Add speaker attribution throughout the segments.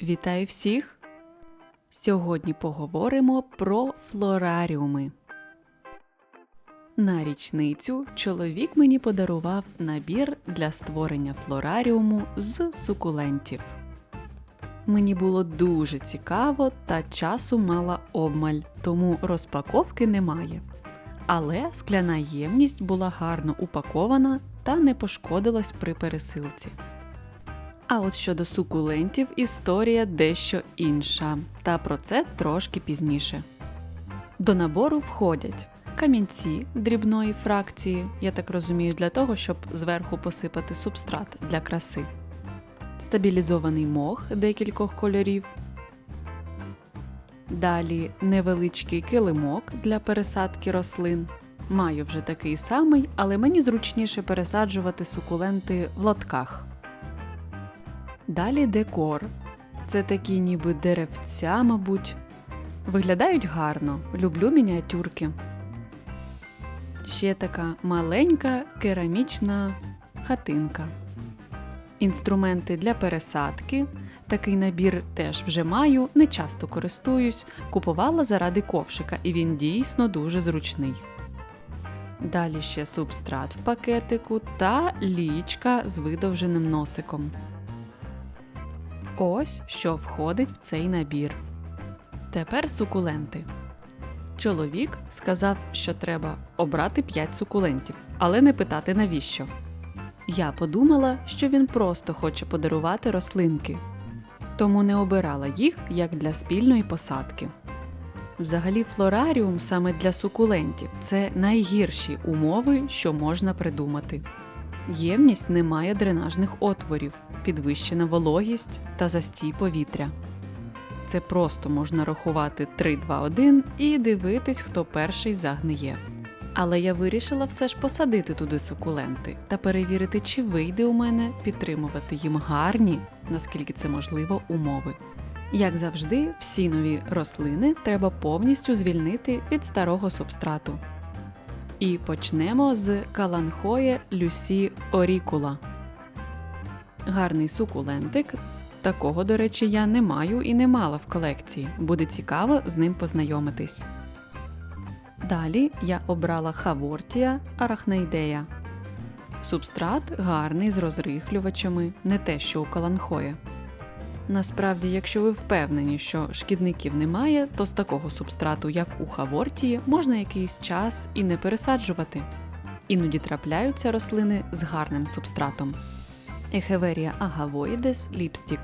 Speaker 1: Вітаю всіх! Сьогодні поговоримо про флораріуми. На річницю чоловік мені подарував набір для створення флораріуму з сукулентів. Мені було дуже цікаво та часу мала обмаль, тому розпаковки немає. Але скляна ємність була гарно упакована та не пошкодилась при пересилці. А от щодо сукулентів історія дещо інша, та про це трошки пізніше. До набору входять камінці дрібної фракції, я так розумію, для того, щоб зверху посипати субстрат для краси, стабілізований мох декількох кольорів. Далі невеличкий килимок для пересадки рослин. Маю вже такий самий, але мені зручніше пересаджувати сукуленти в лотках. Далі декор. Це такі ніби деревця, мабуть. Виглядають гарно, люблю мініатюрки. Ще така маленька керамічна хатинка. Інструменти для пересадки. Такий набір теж вже маю, не часто користуюсь. Купувала заради ковшика, і він дійсно дуже зручний. Далі ще субстрат в пакетику та лічка з видовженим носиком. Ось що входить в цей набір. Тепер сукуленти. Чоловік сказав, що треба обрати 5 сукулентів, але не питати навіщо. Я подумала, що він просто хоче подарувати рослинки, тому не обирала їх як для спільної посадки. Взагалі, флораріум саме для сукулентів це найгірші умови, що можна придумати. Ємність не має дренажних отворів, підвищена вологість та застій повітря. Це просто можна рахувати 3-2-1 і дивитись, хто перший загниє. Але я вирішила все ж посадити туди сукуленти та перевірити, чи вийде у мене підтримувати їм гарні, наскільки це можливо, умови. Як завжди, всі нові рослини треба повністю звільнити від старого субстрату. І почнемо з каланхоє Люсі Орікула. Гарний сукулентик. Такого, до речі, я не маю і не мала в колекції. Буде цікаво з ним познайомитись. Далі я обрала Хавортія Арахнеїдея. Субстрат гарний з розрихлювачами, не те, що у каланхоє. Насправді, якщо ви впевнені, що шкідників немає, то з такого субстрату, як у Хавортії, можна якийсь час і не пересаджувати. Іноді трапляються рослини з гарним субстратом. Ехеверія агавоїдес ліпстік.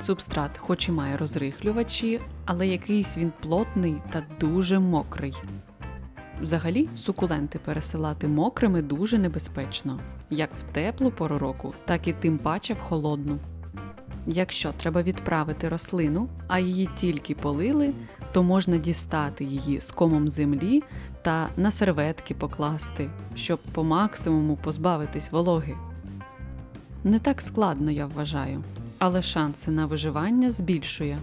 Speaker 1: Субстрат, хоч і має розрихлювачі, але якийсь він плотний та дуже мокрий. Взагалі, сукуленти пересилати мокрими дуже небезпечно, як в теплу пору року, так і тим паче в холодну. Якщо треба відправити рослину, а її тільки полили, то можна дістати її з комом землі та на серветки покласти, щоб по максимуму позбавитись вологи. Не так складно, я вважаю, але шанси на виживання збільшує.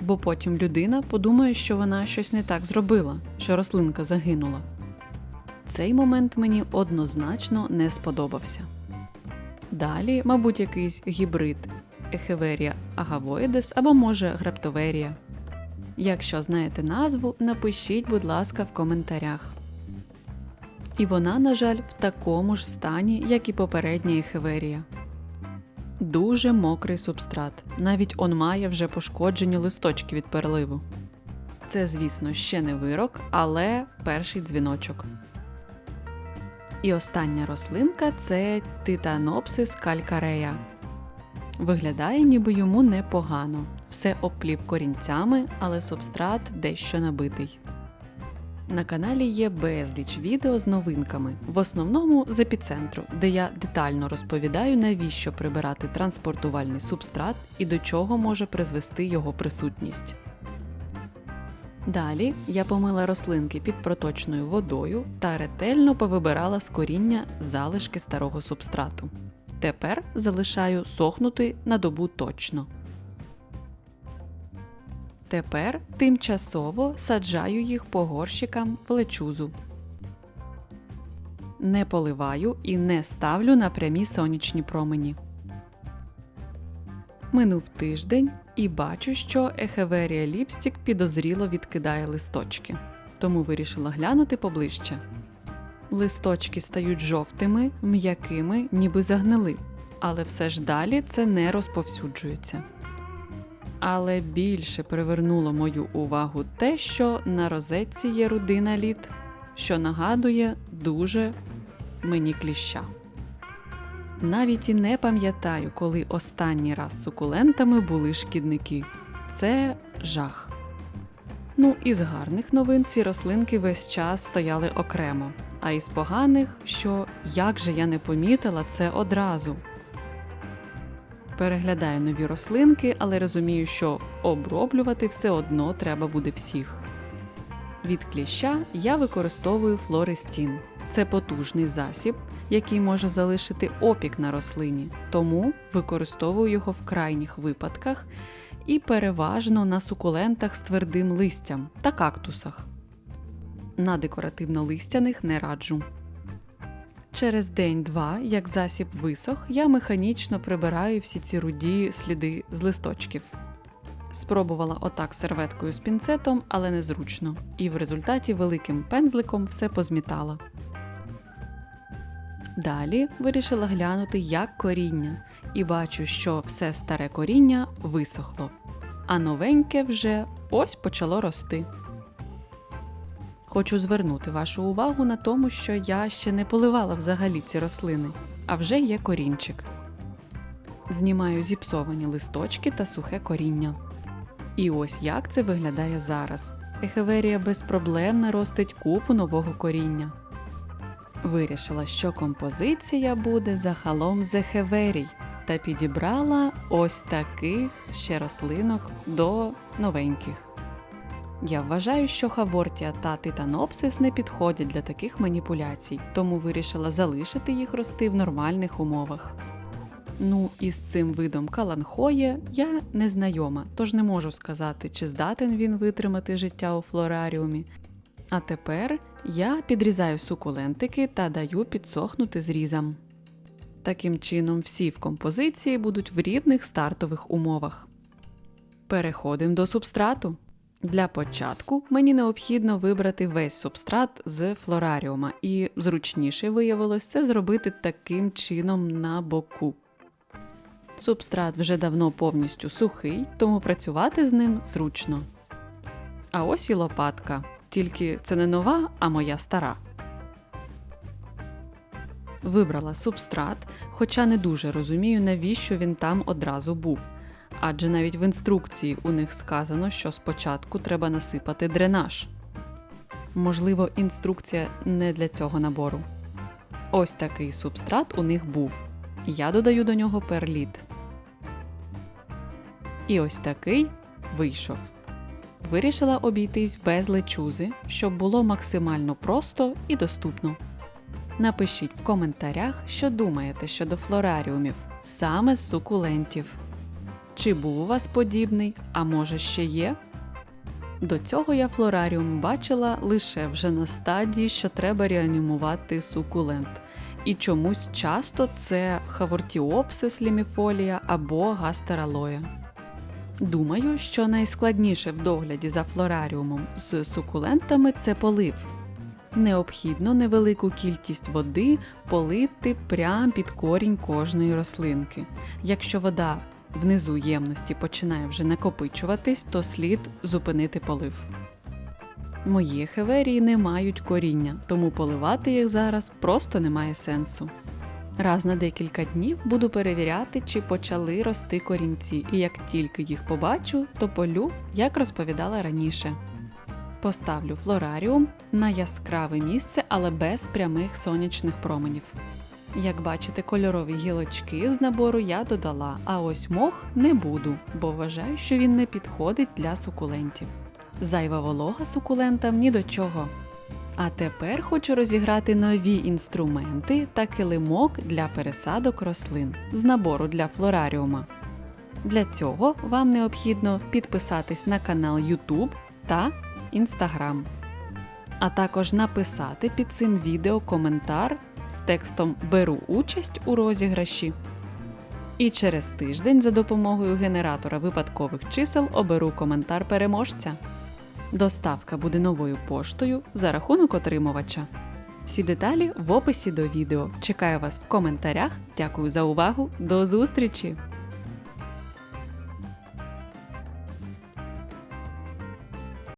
Speaker 1: Бо потім людина подумає, що вона щось не так зробила, що рослинка загинула. Цей момент мені однозначно не сподобався. Далі, мабуть, якийсь гібрид Ехеверія агавоїдес або може граптоверія. Якщо знаєте назву, напишіть, будь ласка, в коментарях. І вона, на жаль, в такому ж стані, як і попередня ехеверія. Дуже мокрий субстрат. Навіть он має вже пошкоджені листочки від переливу. Це, звісно, ще не вирок, але перший дзвіночок. І остання рослинка це титанопсис калькарея. Виглядає, ніби йому непогано. Все оплів корінцями, але субстрат дещо набитий. На каналі є безліч відео з новинками, в основному з епіцентру, де я детально розповідаю, навіщо прибирати транспортувальний субстрат і до чого може призвести його присутність. Далі я помила рослинки під проточною водою та ретельно повибирала з коріння залишки старого субстрату. Тепер залишаю сохнути на добу точно. Тепер тимчасово саджаю їх по горщикам в лечузу. Не поливаю і не ставлю на прямі сонячні промені. Минув тиждень і бачу, що Ехеверія Ліпстік підозріло відкидає листочки, тому вирішила глянути поближче. Листочки стають жовтими, м'якими, ніби загнили, але все ж далі це не розповсюджується. Але більше привернуло мою увагу те, що на розетці є рудина літ, що нагадує дуже мені кліща. Навіть і не пам'ятаю, коли останній раз з сукулентами були шкідники. Це жах. Ну, із гарних новин ці рослинки весь час стояли окремо, а із поганих, що як же я не помітила це одразу. Переглядаю нові рослинки, але розумію, що оброблювати все одно треба буде всіх. Від кліща я використовую флористін. Це потужний засіб, який може залишити опік на рослині, тому використовую його в крайніх випадках і переважно на сукулентах з твердим листям та кактусах. На декоративно-листяних не раджу. Через день-два, як засіб висох, я механічно прибираю всі ці руді сліди з листочків. Спробувала отак серветкою з пінцетом, але незручно, і в результаті великим пензликом все позмітала. Далі вирішила глянути, як коріння, і бачу, що все старе коріння висохло, а новеньке вже ось почало рости. Хочу звернути вашу увагу на тому, що я ще не поливала взагалі ці рослини, а вже є корінчик. Знімаю зіпсовані листочки та сухе коріння. І ось як це виглядає зараз. Ехеверія безпроблемно ростить купу нового коріння. Вирішила, що композиція буде захалом з ехеверій, та підібрала ось таких ще рослинок до новеньких. Я вважаю, що хавортія та титанопсис не підходять для таких маніпуляцій, тому вирішила залишити їх рости в нормальних умовах. Ну, і з цим видом каланхоє я не знайома, тож не можу сказати, чи здатен він витримати життя у флораріумі. А тепер я підрізаю сукулентики та даю підсохнути зрізам. Таким чином, всі в композиції будуть в рівних стартових умовах. Переходимо до субстрату. Для початку мені необхідно вибрати весь субстрат з флораріума, і зручніше виявилось це зробити таким чином на боку. Субстрат вже давно повністю сухий, тому працювати з ним зручно. А ось і лопатка. Тільки це не нова, а моя стара. Вибрала субстрат, хоча не дуже розумію, навіщо він там одразу був. Адже навіть в інструкції у них сказано, що спочатку треба насипати дренаж. Можливо, інструкція не для цього набору. Ось такий субстрат у них був. Я додаю до нього перліт. І ось такий вийшов. Вирішила обійтись без лечузи, щоб було максимально просто і доступно. Напишіть в коментарях, що думаєте щодо флораріумів, саме з сукулентів. Чи був у вас подібний, а може ще є? До цього я флораріум бачила лише вже на стадії, що треба реанімувати сукулент. І чомусь часто це хавортіопсис ліміфолія або гастералоя. Думаю, що найскладніше в догляді за флораріумом з сукулентами це полив. Необхідно невелику кількість води полити прямо під корінь кожної рослинки. Якщо вода внизу ємності починає вже накопичуватись, то слід зупинити полив. Мої хеверії не мають коріння, тому поливати їх зараз просто немає сенсу. Раз на декілька днів буду перевіряти, чи почали рости корінці, і як тільки їх побачу, то полю, як розповідала раніше. Поставлю флораріум на яскраве місце, але без прямих сонячних променів. Як бачите, кольорові гілочки з набору я додала, а ось мох не буду, бо вважаю, що він не підходить для сукулентів. Зайва волога сукулентам ні до чого. А тепер хочу розіграти нові інструменти та килимок для пересадок рослин з набору для флораріума. Для цього вам необхідно підписатись на канал YouTube та Instagram, а також написати під цим відео коментар з текстом Беру участь у розіграші. І через тиждень за допомогою генератора випадкових чисел оберу коментар переможця. Доставка буде новою поштою за рахунок отримувача. Всі деталі в описі до відео. Чекаю вас в коментарях. Дякую за увагу. До зустрічі!